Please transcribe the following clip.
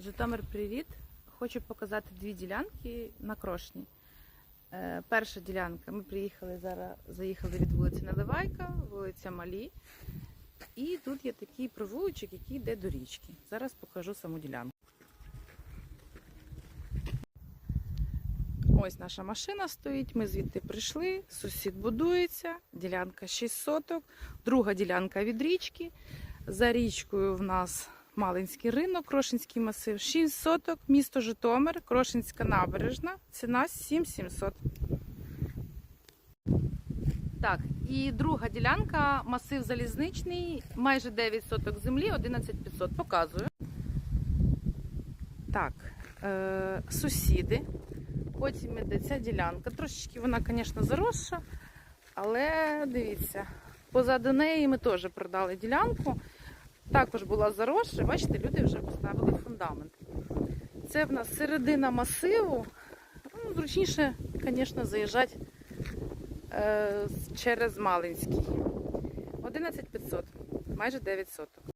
Житомир, привіт! Хочу показати дві ділянки на Крошні. Е, перша ділянка. Ми приїхали зараз, заїхали від вулиці Наливайка, вулиця Малі. І тут є такий провулочок, який йде до річки. Зараз покажу саму ділянку. Ось наша машина стоїть. Ми звідти прийшли. Сусід будується. Ділянка 6 соток. Друга ділянка від річки. За річкою в нас Малинський ринок, Крошинський масив, 6 соток, місто Житомир, Крошинська набережна, ціна 7700. Так, і друга ділянка, масив залізничний, майже 9 соток землі, 11500. Показую. Так, е, сусіди. Потім іде ця ділянка. Трошечки вона, звісно, заросша, але дивіться, позаду неї ми теж продали ділянку. Також була заросша. Бачите, люди вже поставили фундамент. Це в нас середина масиву. Ну, зручніше, звісно, заїжджати е, через Малинський. 11500, майже 9 соток.